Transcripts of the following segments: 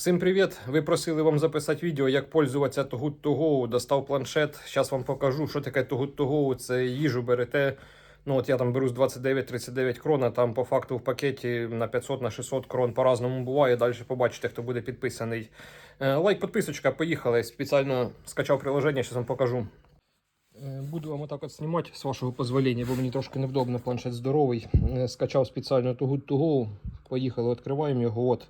Всім привіт! Ви просили вам записати відео, як пользуватися Togut To Go. Достав планшет. Зараз вам покажу, що таке Togut To Go. Це їжу берете. Ну от я там беру з 29-39 крон, а там по факту в пакеті на 500 на 600 крон по-разному буває. Далі побачите, хто буде підписаний. Е, Лайк, підписочка, поїхали. Спеціально скачав приложення, зараз вам покажу. Е, Буду вам отак от знімати, з вашого дозволення, бо мені трошки невдобно, планшет здоровий. Е, Скачав спеціально Togut To Go. Поїхали, відкриваємо його. От.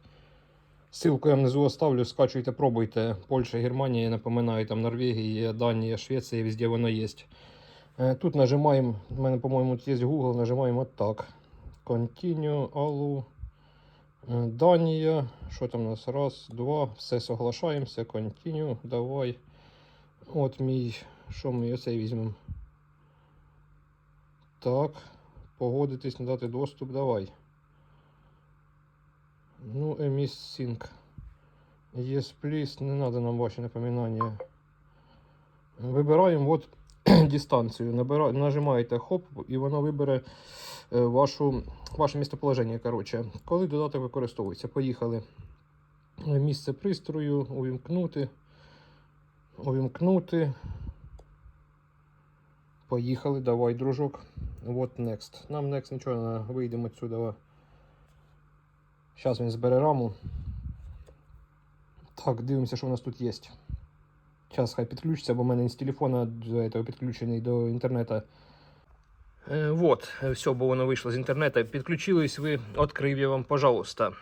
Ссылку я внизу оставлю, скачуйте, пробуйте. Польща, Германія, я напоминаю, там Норвегія, Данія, Швеція, везде воно є. Е, Тут нажимаємо, у мене, по-моєму, є Google, нажимаємо так. Continue, Аллу. Е, Данія. Що там у нас? Раз, два. Все соглашаємося. Continue, давай. От мій. Що ми оцей візьмемо? Так. Погодитись, надати доступ, давай. Ну, Еміс Sync. Yes, please. Не надо нам ваші напоминання. Вибираємо от дистанцію. Набира... Нажимаєте хоп, і воно вибере е, вашу... ваше місцеположення. Коротше. Коли додаток використовується. Поїхали. Місце пристрою, увімкнути. Увімкнути. Поїхали, давай, дружок. Вот next. Нам next нічого не вийдемо відсюди. Зараз він збере раму. Так, дивимося, що у нас тут є. Зараз хай підключиться, бо в мене з телефона до підключений до інтернету. Е, вот, все, бо воно вийшло з інтернету. Підключились ви, відкрив я вам, пожалуйста.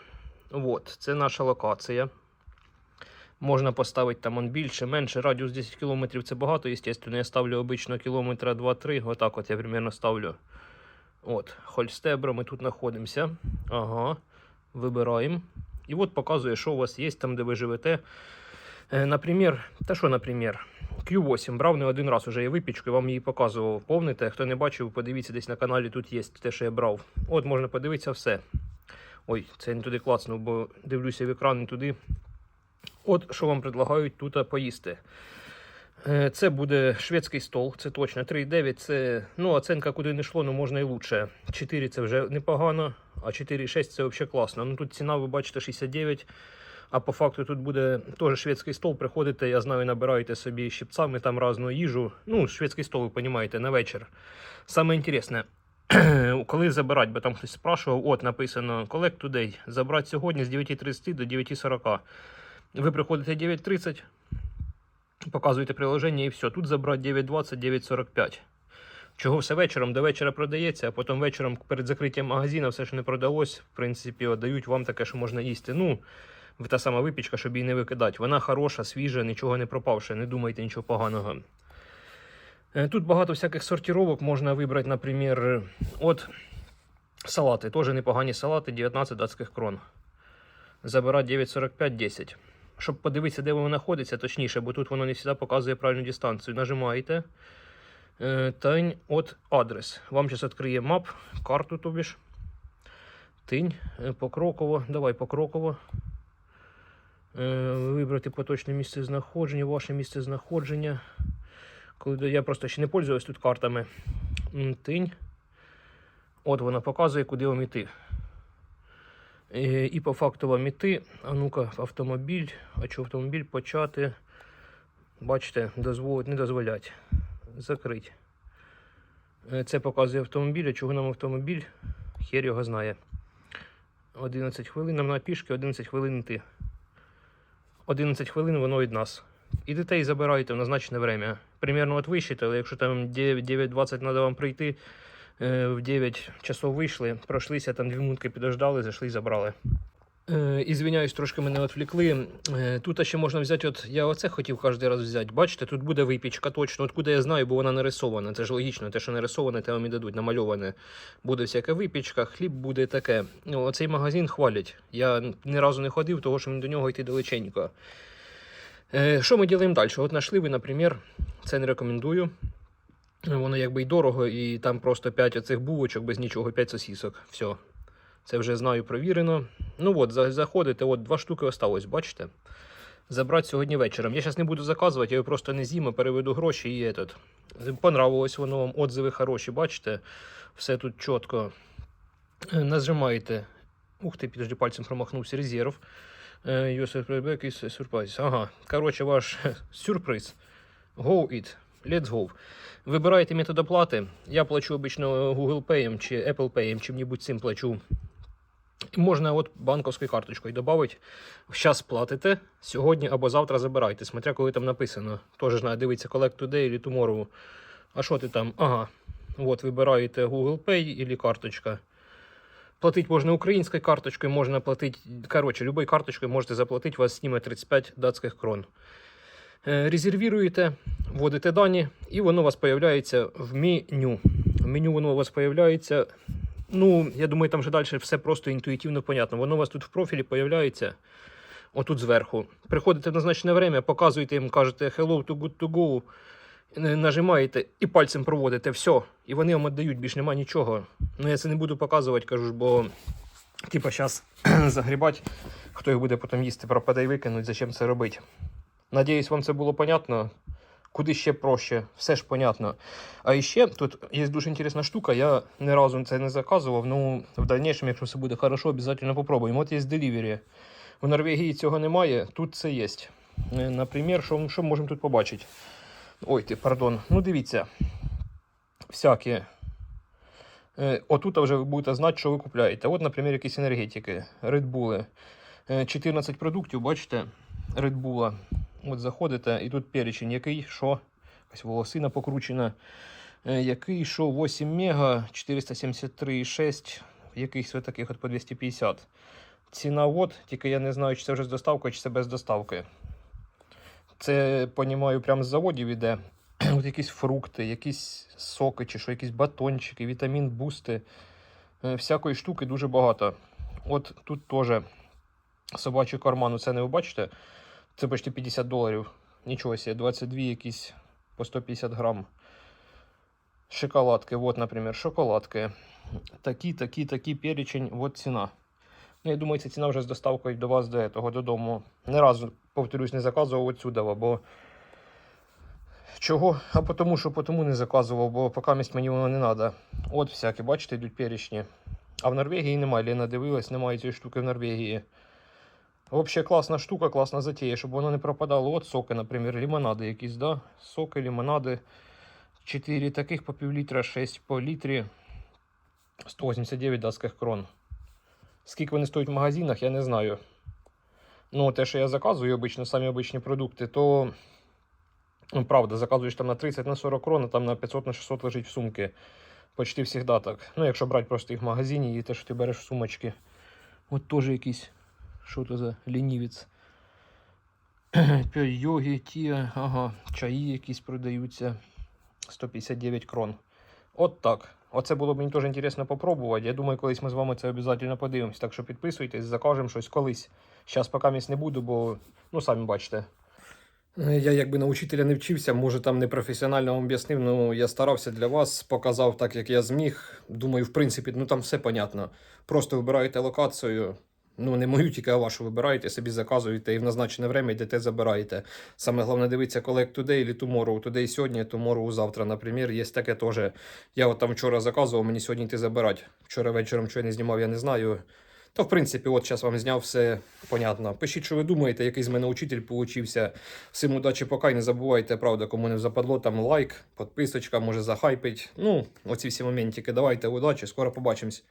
Вот, це наша локація. Можна поставити там он більше, менше. Радіус 10 км це багато, звісно. Я ставлю обично кілометра 2-3. Отак от я примерно ставлю. От, Хольстебро, ми тут знаходимося. Ага. Вибираємо. І от показує, що у вас є там, де ви живете. Е, Наприклад, та що, наприклад, Q8 брав не один раз уже я випічку, вам її показував. Помните, хто не бачив, подивіться десь на каналі, тут є те, що я брав. От можна подивитися все. Ой, це не туди клацнув, бо дивлюся в екран не туди. От що вам предлагають тут поїсти. Е, Це буде шведський стол, це точно. 3,9 це ну, оценка куди не йшло, ну можна і лучше. 4 це вже непогано, а 4,6 це взагалі класно. Ну тут ціна, ви бачите, 69. А по факту тут буде теж шведський стол. Приходите, я знаю, набираєте собі щипцями там разну їжу. Ну, шведський стол, ви розумієте, на вечір. Саме інтересне, коли забирати, бо там хтось спрашував, от написано Collect Today, забрати сьогодні з 9.30 до 9.40. Ви приходите 9.30, показуєте приложення і все. Тут забрати 9.20, 9.45. Чого все вечором до вечора продається, а потім вечором перед закриттям магазину все, що не продалось, в принципі, дають вам таке, що можна їсти. Ну, та сама випічка, щоб її не викидати. Вона хороша, свіжа, нічого не пропавше, не думайте нічого поганого. Е, Тут багато всяких сортировок можна вибрати, наприклад, от салати. Теж непогані салати, 19 датських крон. Забирати 9,45-10. Щоб подивитися, де воно знаходиться, точніше, бо тут воно не завжди показує правильну дистанцію. Нажимаєте. Е, Тинь от адрес. Вам зараз відкриє мап, карту тобі ж. Тинь, е, покроково. Давай покроково. Е, Вибрати поточне місце знаходження, ваше місце знаходження. Я просто ще не пользуюсь тут картами. Тинь. От вона показує, куди вам іти. Е, І по факту вам іти. А ну-ка, автомобіль. А що автомобіль почати? Бачите, дозволить, не дозволять. Закрить. Е, Це показує автомобіль. А чого нам автомобіль? Хер його знає. 11 хвилин нам на пішки, 11 хвилин йти. 11 хвилин воно від нас. І дітей забираєте в назначене время. Примерно от висчитали, якщо там 9-20 треба вам прийти, в 9 часов вийшли, пройшлися, там 2 минутки підождали, зайшли і забрали. Е, Ізвиняюсь, трошки мене відвлекли. Е, Тут ще можна взяти, от я оце хотів кожен раз взяти. Бачите, тут буде випічка точно. Откуда я знаю, бо вона нарисована. Це ж логічно, те, що нарисоване, те вам і дадуть, намальоване. Буде всяка випічка, хліб буде таке. Ну, оцей магазин хвалять. Я ні разу не ходив, тому що мені до нього йти далеченько. Е, Що ми робимо далі? От знайшли ви, наприклад, це не рекомендую. Воно якби й дорого, і там просто 5 оцих булочок без нічого, 5 сосісок. Все. Це вже знаю, провірено. Ну от, заходите, от два штуки осталось, бачите? Забрати сьогодні вечором. Я зараз не буду заказувати, я його просто не з'їм, переведу гроші і этот. Понравилось воно вам, отзиви хороші, бачите? Все тут чітко. Е, Нажимаєте. Ух ти, підожди, пальцем промахнувся резерв. Е, Your surprise is. Ага. Коротше, ваш сюрприз. Go it. Let's go. Вибираєте метод оплати. Я плачу обично Google Pay чи Apple Pay, чим-небудь цим плачу. Можна от банковською карточкою додати. Зараз платите, сьогодні або завтра забирайте, смотря коли там написано. Теж треба дивитися Collect Today або Tomorrow. А що ти там? Ага. От вибираєте Google Pay або карточка. Платити можна українською карточкою, можна платити. Коротше, любою карточкою можете заплатити, у вас зніме 35 датських крон. Е, Резервіруєте, вводите дані, і воно у вас появляється в меню. В меню воно у вас появляється. Ну, я думаю, там вже далі все просто інтуїтивно понятно. Воно у вас тут в профілі появляється. Отут зверху. Приходите в назначене время, показуєте їм, кажете hello to good to go, е, нажимаєте і пальцем проводите все. І вони вам віддають, більш нема нічого. Ну я це не буду показувати, кажу ж, бо типа зараз загрібать, хто їх буде потім їсти, пропаде і викинуть, зачем це робити. Надіюсь, вам це було понятно. Куди ще проще, все ж понятно. А ще тут є дуже інтересна штука, я ні разу це не заказував, ну в дальнейшем, якщо все буде хорошо, обов'язково попробуємо. От є Delivery. В Норвегії цього немає, тут це є. Е, Наприклад, що, що можемо тут побачити? Ой, ти, пардон. Ну, дивіться. Всякі. Е, Отут вже ви будете знати, що ви купляєте. От, наприклад, якісь енергетики, Red Bull. Е, 14 продуктів, бачите, Red Bull. От заходите, і тут перечень, який, що, якась волосина покручена, е, який, що, 8 мега, 473,6, якийсь ось таких от по 250. Ціна от, тільки я не знаю, чи це вже з доставкою, чи це без доставки. Це, понімаю, прямо з заводів іде. От якісь фрукти, якісь соки, чи що, якісь батончики, вітамін, бусти. Е, Всякої штуки дуже багато. От тут теж собачий карман, оце не ви бачите. Це почти 50 доларів. Нічого себе, 22 якісь по 150 грам. Шоколадки, вот, например, шоколадки. Такі, такі, такі перечень, от ціна. Ну, я думаю, ця ціна вже з доставкою до вас до того, додому. Не разу, повторюсь, не заказував отсюда, бо. Чого? А тому, що тому не заказував, бо поки місць мені воно не треба. От всякі, бачите, йдуть перечні. А в Норвегії немає, Лена дивилась, немає цієї штуки в Норвегії. Взагалі класна штука, класна затея, щоб воно не пропадало. От соки, наприклад, лимонади якісь, да? Соки, лимонади. 4 таких по пів літра, 6 по літрі. 189 датських крон. Скільки вони стоять в магазинах, я не знаю. Ну, те, що я заказую обично, самі обичні продукти, то ну, правда, заказуєш там на 30 на 40 крон, а там на 500 на 600 лежить в сумки. Почти завжди так. Ну, якщо брати просто їх в магазині і те, що ти береш в сумочки. От теж якийсь. Що це за лінівець? Йоги, ті, ага, чаї якісь продаються. 159 крон. От так. Оце було б мені теж інтересно попробувати. Я думаю, колись ми з вами це обов'язково подивимось. Так що підписуйтесь, закажемо щось колись. Зараз поки місць не буду, бо ну самі бачите. Я якби на учителя не вчився, може там не професіонально вам об'яснив, ну я старався для вас, показав так, як я зміг. Думаю, в принципі, ну там все понятно. Просто вибираєте локацію. Ну, не мою, тільки а вашу вибираєте, собі заказуєте і в назначене время йдете, забираєте. Саме головне дивитися Collect Today або Tomorrow. Today сьогодні, Tomorrow завтра, наприклад. Є таке теж. Я от там вчора заказував, мені сьогодні йти забирати. Вчора вечором, що я не знімав, я не знаю. То, в принципі, от зараз вам зняв все понятно. Пишіть, що ви думаєте, який з мене учитель получився. Всім удачі, пока і не забувайте, правда, кому не западло, там лайк, підписочка, може захайпить. Ну, оці всі моментики. Давайте удачі, скоро побачимось.